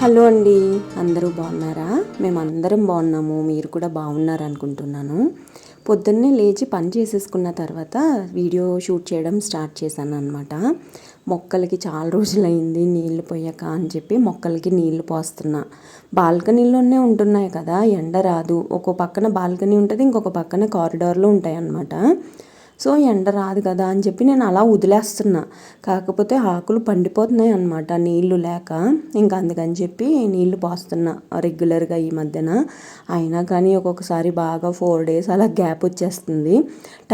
Hello అండి. అందరూ బాగున్నారా? మేము అందరం బాగున్నాము. మీరు కూడా బాగున్నారు అనుకుంటున్నాను పొద్దున్నే లేచి పని చేసేసుకున్న తర్వాత వీడియో షూట్ చేయడం స్టార్ట్ చేశాను అనమాట మొక్కలకి చాలా రోజులైంది నీళ్ళు పోయాక అని చెప్పి మొక్కలకి నీళ్ళు పోస్తున్నా. బాల్కనీలోనే ఉంటున్నాయి కదా ఎండ రాదు. ఒక పక్కన బాల్కనీ ఉంటుంది ఇంకొక పక్కన కారిడార్లో ఉంటాయి అన్నమాట సో ఎండ రాదు కదా అని చెప్పి నేను అలా వదిలేస్తున్నా. కాకపోతే ఆకులు పండిపోతున్నాయి అనమాట నీళ్ళు లేక ఇంకా అందుకని చెప్పి నీళ్ళు పోస్తున్నా రెగ్యులర్గా ఈ మధ్యన. అయినా కానీ ఒక్కొక్కసారి బాగా ఫోర్ డేస్ అలా గ్యాప్ వచ్చేస్తుంది.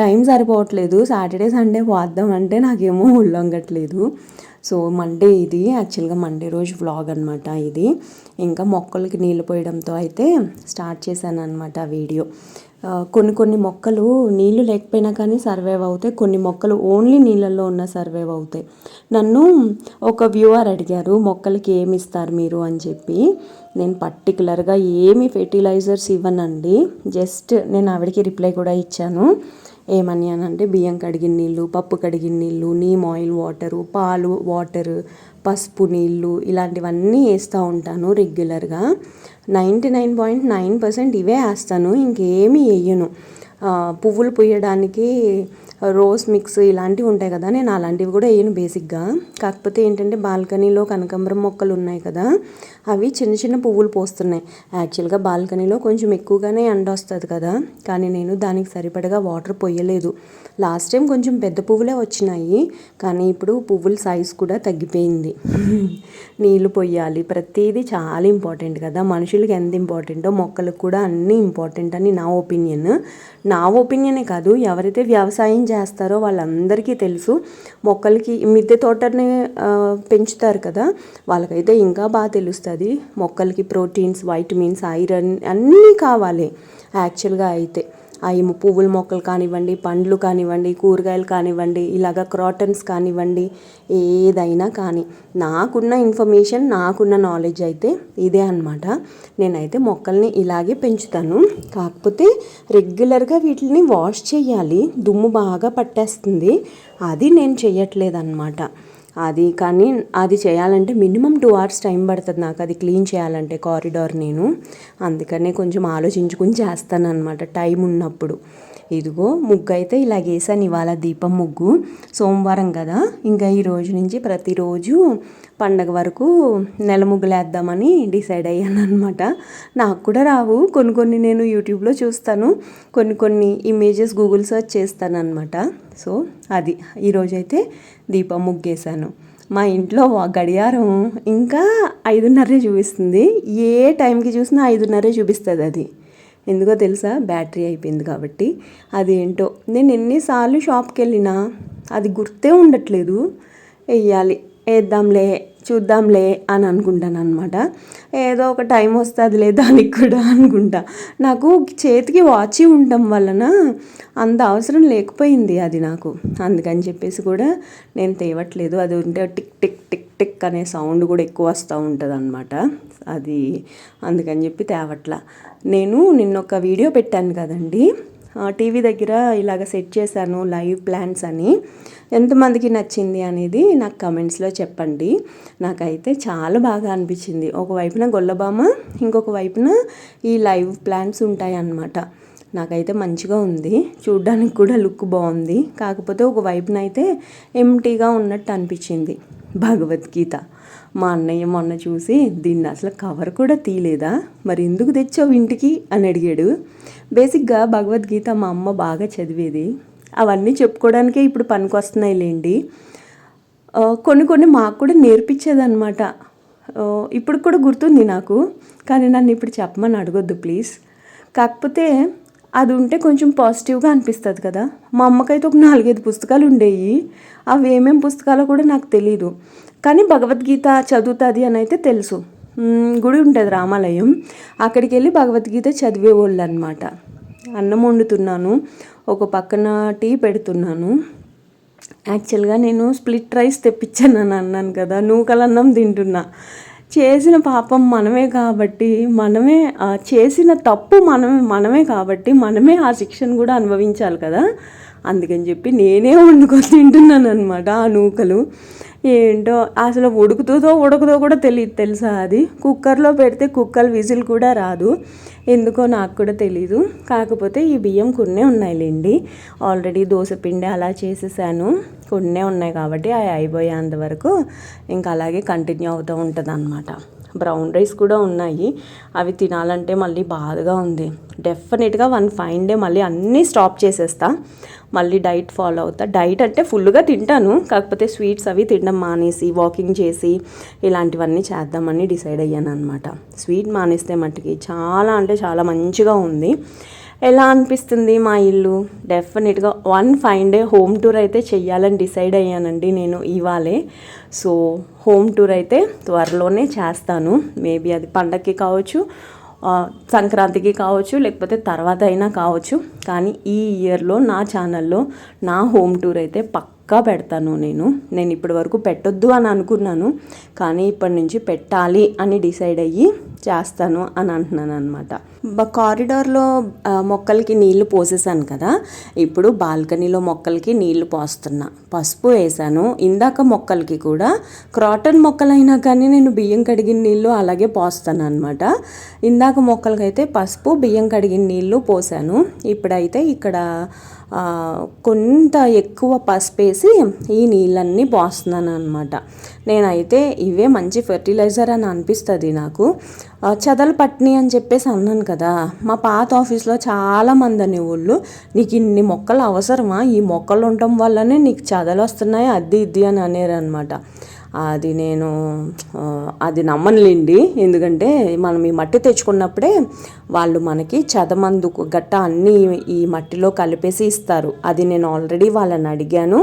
టైం సరిపోవట్లేదు. సాటర్డే సండే పోద్దాం అంటే నాకేమో ఉల్లొంగట్లేదు సో మండే ఇది. యాక్చువల్గా మండే రోజు వ్లాగ్ అనమాట ఇది. ఇంకా మొక్కలకి నీళ్ళు పోయడంతో అయితే స్టార్ట్ చేశాను అనమాట వీడియో. కొన్ని కొన్ని మొక్కలు నీళ్ళు లేకపోయినా కానీ సర్వైవ్ అవుతాయి. కొన్ని మొక్కలు ఓన్లీ నీళ్ళల్లో ఉన్న సర్వైవ్ అవుతాయి. నన్ను ఒక వ్యూవర్ అడిగారు మొక్కలకి ఏమి ఇస్తారు మీరు? అని చెప్పి. నేను పర్టికులర్గా ఏమి ఫెర్టిలైజర్స్ ఇవ్వనండి. జస్ట్ నేను ఆవిడకి రిప్లై కూడా ఇచ్చాను. ఏమని అని అంటే బియ్యం కడిగిన నీళ్ళు పప్పు కడిగిన నీళ్ళు నీమ్ ఆయిల్ వాటరు పాలు వాటర్ పసుపు నీళ్ళు ఇలాంటివన్నీ వేస్తూ ఉంటాను రెగ్యులర్గా ninety nine point nine percent ఇవే వేస్తాను ఇంకేమీ వేయను. పువ్వులు పుయ్యడానికి రోజ్ మిక్స్ ఇలాంటివి ఉంటాయి కదా నేను అలాంటివి కూడా వేయను బేసిక్గా. కాకపోతే ఏంటంటే బాల్కనీలో కనకాంబరం మొక్కలు ఉన్నాయి కదా అవి చిన్న చిన్న పువ్వులు పోస్తున్నాయి. యాక్చువల్గా బాల్కనీలో కొంచెం ఎక్కువగానే ఎండ వస్తుంది కదా కానీ నేను దానికి సరిపడగా వాటర్ పొయ్యలేదు లాస్ట్ టైం కొంచెం పెద్ద పువ్వులే వచ్చినాయి కానీ ఇప్పుడు పువ్వుల సైజ్ కూడా తగ్గిపోయింది. నీళ్ళు పొయ్యాలి ప్రతిదీ చాలా ఇంపార్టెంట్ కదా మనుషులకి ఎంత ఇంపార్టెంటో మొక్కలకు కూడా అన్నీ ఇంపార్టెంట్ అని నా ఒపీనియన్. నా ఒపీనియనే కాదు ఎవరైతే వ్యవసాయం చేస్తారో వాళ్ళందరికీ తెలుసు మొక్కలకి మిద్దె తోటని పెంచుతారు కదా వాళ్ళకైతే ఇంకా బాగా తెలుస్తుంది. మొక్కలకి ప్రోటీన్స్ వైటమిన్స్ ఐరన్ అన్నీ కావాలి యాక్చువల్గా అయితే. ఏమో పువ్వుల మొక్కలు కానివ్వండి పండ్లు కానివ్వండి కూరగాయలు కానివ్వండి ఇలాగ క్రాటన్స్ కానివ్వండి ఏదైనా కానీ నాకున్న ఇన్ఫర్మేషన్ నాకున్న నాలెడ్జ్ అయితే ఇదే అనమాట నేనైతే మొక్కల్ని ఇలాగే పెంచుతాను. కాకపోతే రెగ్యులర్గా వీటిని వాష్ చేయాలి. దుమ్ము బాగా పట్టేస్తుంది. అది నేను చేయట్లేదు అనమాట అది కానీ అది చేయాలంటే మినిమం టూ అవర్స్ టైం పడుతుంది నాకు. అది క్లీన్ చేయాలంటే కారిడార్ నేను. అందుకనే కొంచెం ఆలోచించుకుని చేస్తాను అనమాట టైం ఉన్నప్పుడు. ఇదిగో ముగ్గు అయితే ఇలా వేసాను ఇవాళ దీపం ముగ్గు. సోమవారం కదా ఇంకా ఈ రోజు నుంచి ప్రతిరోజు పండగ వరకు నెల ముగ్గులు వేద్దామని డిసైడ్ అయ్యాను అనమాట నాకు కూడా రావు కొన్ని కొన్ని నేను యూట్యూబ్లో చూస్తాను కొన్ని కొన్ని ఇమేజెస్ గూగుల్ సెర్చ్ చేస్తాను అనమాట సో అది ఈరోజైతే దీపం ముగ్గేశాను. మా ఇంట్లో గడియారం ఇంకా ఐదున్నరే చూపిస్తుంది ఏ టైంకి చూసినా ఐదున్నరే చూపిస్తుంది అది ఎందుకో తెలుసా? బ్యాటరీ అయిపోయింది కాబట్టి. అదేంటో? నేను ఎన్నిసార్లు షాప్కి వెళ్ళినా అది గుర్తే ఉండట్లేదు. వెయ్యాలి వేద్దాంలే చూద్దాంలే అని అనుకుంటాను అనమాట ఏదో ఒక టైం వస్తుందిలే దానికి కూడా అనుకుంటా. నాకు చేతికి వాచ్ ఉండటం వలన అంత అవసరం లేకపోయింది అది నాకు. అందుకని చెప్పేసి కూడా నేను తేవట్లేదు. అది ఉంటే టిక్ టిక్ టిక్ టిక్ అనే సౌండ్ కూడా ఎక్కువ వస్తూ ఉంటుంది అనమాట అది అందుకని చెప్పి తేవట్ల. నేను నిన్న ఒక వీడియో పెట్టాను కదండి. టీవీ దగ్గర ఇలాగ సెట్ చేశాను లైవ్ ప్లాన్స్ అని. ఎంతమందికి నచ్చింది అనేది నాకు కమెంట్స్లో చెప్పండి. నాకైతే చాలా బాగా అనిపించింది. ఒకవైపున గొల్లబామ ఇంకొక వైపున ఈ లైవ్ ప్లాన్స్ ఉంటాయి అన్నమాట నాకైతే మంచిగా ఉంది. చూడ్డానికి కూడా లుక్ బాగుంది. కాకపోతే ఒక వైపున అయితే ఎంటీగా ఉన్నట్టు అనిపించింది. భగవద్గీత. మా అన్నయ్య మొన్న చూసి దీన్ని అసలు కవర్ కూడా తీయలేదా? మరి ఎందుకు తెచ్చావు ఇంటికి? అని అడిగాడు. బేసిక్గా భగవద్గీత మా అమ్మ బాగా చదివేది. అవన్నీ చెప్పుకోవడానికే ఇప్పుడు పనికొస్తున్నాయి లేండి కొన్ని కొన్ని మాకు కూడా నేర్పించేదన్నమాట. ఇప్పుడు కూడా గుర్తుంది నాకు. కానీ నన్ను ఇప్పుడు చెప్పమని అడగొద్దు ప్లీజ్. కాకపోతే అది ఉంటే కొంచెం పాజిటివ్గా అనిపిస్తుంది కదా. మా అమ్మకైతే ఒక నాలుగైదు పుస్తకాలు ఉండేవి అవి ఏమేమి పుస్తకాలో కూడా నాకు తెలియదు కానీ భగవద్గీత చదువుతుంది అని అయితే తెలుసు. గుడి ఉంటుంది రామాలయం. అక్కడికి వెళ్ళి భగవద్గీత చదివేవాళ్ళు అనమాట అన్నం వండుతున్నాను. ఒక పక్కన టీ పెడుతున్నాను. యాక్చువల్గా నేను స్ప్లిట్ రైస్ తెప్పించాను అని అన్నాను కదా. నూకలన్నం తింటున్నా. చేసిన పాపం మనమే కాబట్టి మనమే చేసిన తప్పు మనమే మనమే కాబట్టి మనమే ఆ శిక్షను కూడా అనుభవించాలి కదా. అందుకని చెప్పి నేనే వండుకొని తింటున్నాను అనమాట ఆ నూకలు. ఏంటో? అసలు ఉడుకుతుందో ఉడకదో కూడా తెలియదు తెలుసా అది? కుక్కర్లో పెడితే కుక్కర్ విజిల్ కూడా రాదు. ఎందుకో నాకు కూడా తెలీదు. కాకపోతే ఈ బియ్యం కొన్నే ఉన్నాయిలేండి. ఆల్రెడీ దోశ పిండి అలా చేసేసాను. కొన్నే ఉన్నాయి కాబట్టి అవి అయిపోయేంత వరకు ఇంకా అలాగే కంటిన్యూ అవుతూ ఉంటుంది అన్నమాట బ్రౌన్ రైస్ కూడా ఉన్నాయి. అవి తినాలంటే మళ్ళీ బాధగా ఉంది. డెఫినెట్గా వన్ ఫైన్ డే మళ్ళీ అన్నీ స్టాప్ చేసేస్తా. మళ్ళీ డైట్ ఫాలో అవుతా. డైట్ అంటే ఫుల్గా తింటాను. కాకపోతే స్వీట్స్ అవి తినడం మానేసి వాకింగ్ చేసి ఇలాంటివన్నీ చేద్దామని డిసైడ్ అయ్యాను అనమాట స్వీట్ మానేస్తే మట్టుకి చాలా అంటే చాలా మంచిగా ఉంది. ఎలా అనిపిస్తుంది మా ఇల్లు? డెఫినెట్గా one fine day home tour అయితే చెయ్యాలని డిసైడ్ అయ్యానండి నేను ఇవాళే. సో హోమ్ టూర్ అయితే త్వరలోనే చేస్తాను. మేబీ అది పండగకి కావచ్చు సంక్రాంతికి కావచ్చు లేకపోతే తర్వాత అయినా కావచ్చు. కానీ ఈ ఇయర్లో నా ఛానల్లో నా హోమ్ టూర్ అయితే పక్కా పెడతాను నేను. నేను ఇప్పటి వరకు పెట్టొద్దు అని అనుకున్నాను. కానీ ఇప్పటి నుంచి పెట్టాలి అని డిసైడ్ అయ్యి చేస్తాను అని అంటున్నాను అనమాట కారిడార్లో మొక్కలకి నీళ్ళు పోసేసాను కదా. ఇప్పుడు బాల్కనీలో మొక్కలకి నీళ్ళు పోస్తున్నా. పసుపు వేసాను. ఇందాక మొక్కలకి కూడా క్రాటన్ మొక్కలైనా కానీ నేను బియ్యం కడిగిన నీళ్ళు అలాగే పోస్తాను అనమాట ఇందాక మొక్కలకైతే పసుపు బియ్యం కడిగిన నీళ్ళు పోసాను. ఇప్పుడైతే ఇక్కడ కొంత ఎక్కువ పసుపు వేసి ఈ నీళ్ళన్నీ పోస్తున్నాను అనమాట నేనైతే ఇవే మంచి ఫెర్టిలైజర్ అని అనిపిస్తుంది నాకు. చదలు పట్ని అని చెప్పేసి అన్నాను కదా. మా పాత ఆఫీస్లో చాలామంది అనేవాళ్ళు నీకు ఇన్ని మొక్కలు అవసరమా? ఈ మొక్కలు ఉండటం వల్లనే నీకు చదలు వస్తున్నాయి అది ఇది అని అనేరు అనమాట అది నేను అది నమ్మనులేండి. ఎందుకంటే మనం ఈ మట్టి తెచ్చుకున్నప్పుడే వాళ్ళు మనకి చదమందు గట్ట అన్నీ ఈ మట్టిలో కలిపేసి ఇస్తారు. అది నేను ఆల్రెడీ వాళ్ళని అడిగాను.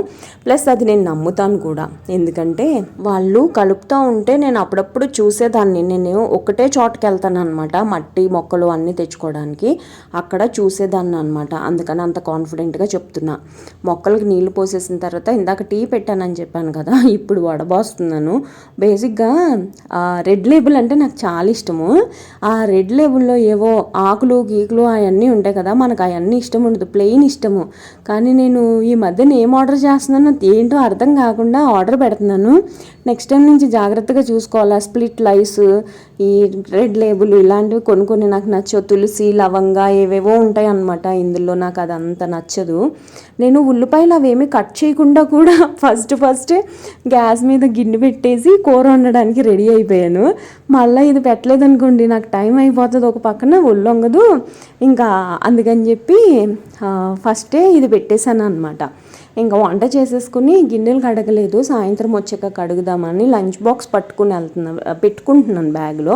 ప్లస్ అది నేను నమ్ముతాను కూడా. ఎందుకంటే వాళ్ళు కలుపుతూ ఉంటే నేను అప్పుడప్పుడు చూసేదాన్ని. నేను ఒకటే చోటకి వెళ్తాను అనమాట మట్టి మొక్కలు అన్నీ తెచ్చుకోవడానికి అక్కడ చూసేదాన్ని అనమాట అందుకని అంత కాన్ఫిడెంట్గా చెప్తున్నా. మొక్కలకి నీళ్ళు పోసేసిన తర్వాత ఇందాక టీ పెట్టానని చెప్పాను కదా ఇప్పుడు చేస్తున్నాను. బేసిక్గా రెడ్ లేబుల్ అంటే నాకు చాలా ఇష్టము. ఆ రెడ్ లేబుల్లో ఏవో ఆకులు గీకులు అవన్నీ ఉంటాయి కదా మనకు అవన్నీ ఇష్టం ఉండదు ప్లెయిన్ ఇష్టము. కానీ నేను ఈ మధ్యన ఏం ఆర్డర్ చేస్తున్నానో ఏంటో అర్థం కాకుండా ఆర్డర్ పెడుతున్నాను. నెక్స్ట్ టైం నుంచి జాగ్రత్తగా చూసుకోవాలా స్ప్లిట్ లైస్ ఈ రెడ్ లేబుల్ ఇలాంటివి కొన్ని కొన్ని నాకు నచ్చవు. తులసి లవంగా ఏవేవో ఉంటాయి అనమాట ఇందులో నాకు అది అంత నచ్చదు. నేను ఉల్లిపాయలు అవేమి కట్ చేయకుండా కూడా ఫస్ట్ ఫస్ట్ గ్యాస్ మీద గిన్నె పెట్టేసి కూర వండడానికి రెడీ అయిపోయాను. మళ్ళీ ఇది పెట్టలేదు అనుకోండి నాకు టైం అయిపోతుంది ఒక పక్కన ఒళ్ళొంగదు ఇంకా అందుకని చెప్పి ఫస్టే ఇది పెట్టేశాను అనమాట ఇంకా వంట చేసేసుకుని గిన్నెలు కడగలేదు. సాయంత్రం వచ్చాక కడుగుదామని లంచ్ బాక్స్ పట్టుకుని వెళ్తున్నా పెట్టుకుంటున్నాను బ్యాగ్లో.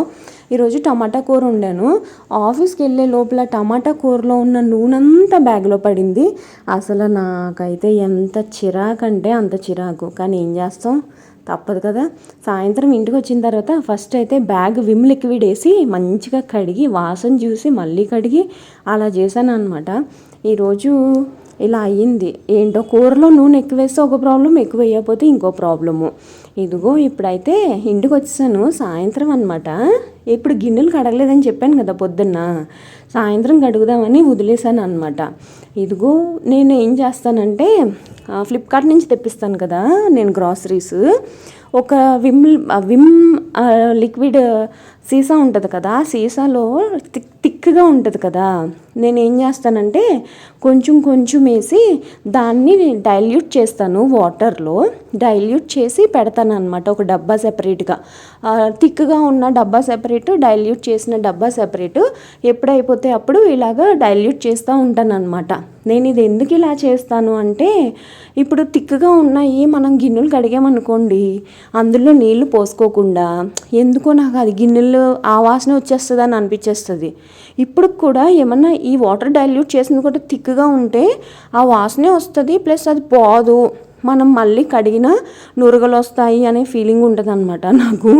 ఈరోజు టమాటా కూర వండాను. ఆఫీస్కి వెళ్ళే లోపల టమాటా కూరలో ఉన్న నూనెంతా బ్యాగ్లో పడింది. అసలు నాకైతే ఎంత చిరాకు అంటే అంత చిరాకు. కానీ ఏం చేస్తాం? తప్పదు కదా. సాయంత్రం ఇంటికి వచ్చిన తర్వాత ఫస్ట్ అయితే బ్యాగ్ విమ్ లిక్విడ్ వేసి మంచిగా కడిగి వాసన చూసి మళ్ళీ కడిగి అలా చేశాను అనమాట ఈరోజు ఇలా అయ్యింది. ఏంటో కూరలో నూనె ఎక్కువ వేస్తే ఒక ప్రాబ్లం ఎక్కువ వేయకపోతే ఇంకో ప్రాబ్లము. ఇదిగో ఇప్పుడైతే ఇంటికి వచ్చేసాను సాయంత్రం అనమాట ఇప్పుడు గిన్నెలు కడగలేదని చెప్పాను కదా పొద్దున్న. సాయంత్రం కడుగుదామని వదిలేశాను అనమాట ఇదిగో నేను ఏం చేస్తానంటే ఫ్లిప్కార్ట్ నుంచి తెప్పిస్తాను కదా నేను గ్రాసరీస్ ఒక విమ్ విమ్ లిక్విడ్ సీసా ఉంటుంది కదా సీసాలో థిక్ థిక్గా ఉంటుంది కదా. నేను ఏం చేస్తానంటే కొంచెం కొంచెం వేసి దాన్ని డైల్యూట్ చేస్తాను వాటర్లో. డైల్యూట్ చేసి పెడతాను అనమాట ఒక డబ్బా సెపరేట్గా. థిక్గా ఉన్న డబ్బా సెపరేట్ డైల్యూట్ చేసిన డబ్బా సెపరేట్ ఎప్పుడైపోతే అప్పుడు ఇలాగ డైల్యూట్ చేస్తూ ఉంటాను అనమాట నేను ఇది ఎందుకు ఇలా చేస్తాను అంటే ఇప్పుడు థిక్గా ఉన్నాయి మనం గిన్నెలు కడిగామనుకోండి అందులో నీళ్ళు పోసుకోకుండా ఎందుకో నాకు అది గిన్నెలు ఆ వాసన వచ్చేస్తుంది అనిపించేస్తుంది. ఇప్పుడు కూడా ఏమన్నా ఈ వాటర్ డైల్యూట్ చేసింది కూడా థిక్గా ఉంటే ఆ వాసనే వస్తుంది ప్లస్ అది పోదు. మనం మళ్ళీ కడిగిన నురగలు వస్తాయి అనే ఫీలింగ్ ఉంటుంది అనమాట నాకు.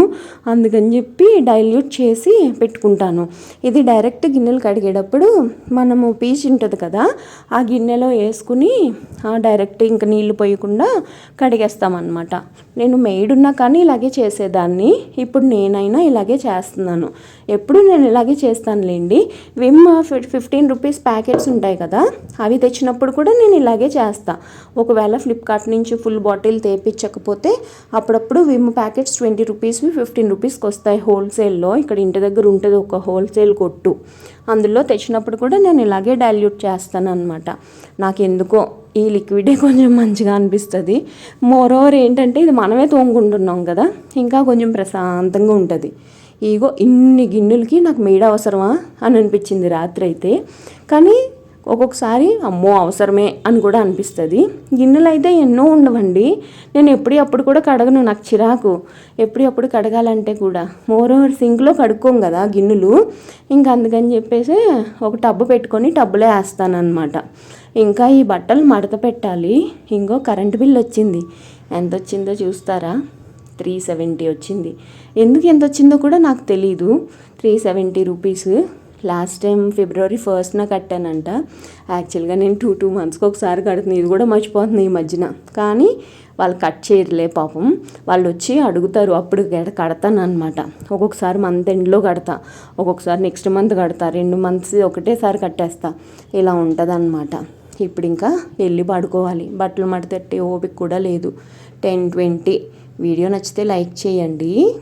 అందుకని చెప్పి డైల్యూట్ చేసి పెట్టుకుంటాను. ఇది డైరెక్ట్ గిన్నెలు కడిగేటప్పుడు మనము పీచు ఉంటుంది కదా ఆ గిన్నెలో వేసుకుని ఆ డైరెక్ట్ ఇంకా నీళ్ళు పోయకుండా కడిగేస్తామన్నమాట. నేను మెయిడ్ ఉన్నా కానీ ఇలాగే చేసేదాన్ని. ఇప్పుడు నేనైనా ఇలాగే చేస్తున్నాను. ఎప్పుడు నేను ఇలాగే చేస్తానులేండి. విమ్ ఫిఫ్టీన్ రూపీస్ ప్యాకెట్స్ ఉంటాయి కదా అవి తెచ్చినప్పుడు కూడా నేను ఇలాగే చేస్తాను ఒకవేళ ఫ్లిప్కార్ట్ నుంచి ఫుల్ బాటిల్ తెప్పించకపోతే అప్పుడప్పుడు విమ్ ప్యాకెట్స్ ట్వంటీ రూపీస్వి ఫిఫ్టీన్ రూపీస్కి వస్తాయి హోల్సేల్లో ఇక్కడ ఇంటి దగ్గర ఉంటుంది ఒక హోల్సేల్ కొట్టు. అందులో తెచ్చినప్పుడు కూడా నేను ఇలాగే డైల్యూట్ చేస్తాను అనమాట నాకు ఎందుకో ఈ లిక్విడే కొంచెం మంచిగా అనిపిస్తుంది. మోర్ ఓవర్ ఏంటంటే ఇది మనమే తోముకుంటున్నాం కదా ఇంకా కొంచెం ప్రశాంతంగా ఉంటుంది. ఇగో ఇన్ని గిన్నెలకి నాకు మేడ అవసరమా అని అనిపించింది రాత్రి అయితే. కానీ ఒక్కొక్కసారి అమ్మో అవసరమే అని కూడా అనిపిస్తుంది. గిన్నెలు అయితే ఎన్నో ఉండవండి. నేను ఎప్పుడు అప్పుడు కూడా కడగను నాకు చిరాకు. ఎప్పుడు అప్పుడు కడగాలంటే కూడా. మోర్ ఓవర్ సింక్లో కడుక్కోం కదా గిన్నెలు. ఇంకా అందుకని చెప్పేసి ఒక టబ్బు పెట్టుకొని టబ్బులో వేస్తాను ఇంకా ఈ బట్టలు మడత పెట్టాలి. ఇంకో కరెంటు బిల్ వచ్చింది. ఎంత వచ్చిందో చూస్తారా? త్రీ సెవెంటీ వచ్చింది. ఎందుకు ఎంత వచ్చిందో కూడా నాకు తెలీదు. Three seventy rupees. Last time ఫిబ్రవరి ఫస్ట్న కట్టానంట. యాక్చువల్గా నేను టూ టూ మంత్స్కి ఒకసారి కడుతుంది ఇది కూడా మర్చిపోతుంది ఈ మధ్యన. కానీ వాళ్ళు కట్ చేయరులే పాపం. వాళ్ళు వచ్చి అడుగుతారు. అప్పుడు కడతాను అనమాట ఒక్కొక్కసారి మంత్ ఎండ్లో కడతా. ఒక్కొక్కసారి నెక్స్ట్ మంత్ కడతా. రెండు మంత్స్ ఒకటేసారి కట్టేస్తా. ఇలా ఉంటుంది ఇప్పుడు ఇంకా వెళ్ళి పడుకోవాలి. బట్టలు మడతెట్టే ఓపిక కూడా లేదు. Ten twenty. వీడియో నచ్చితే లైక్ చేయండి.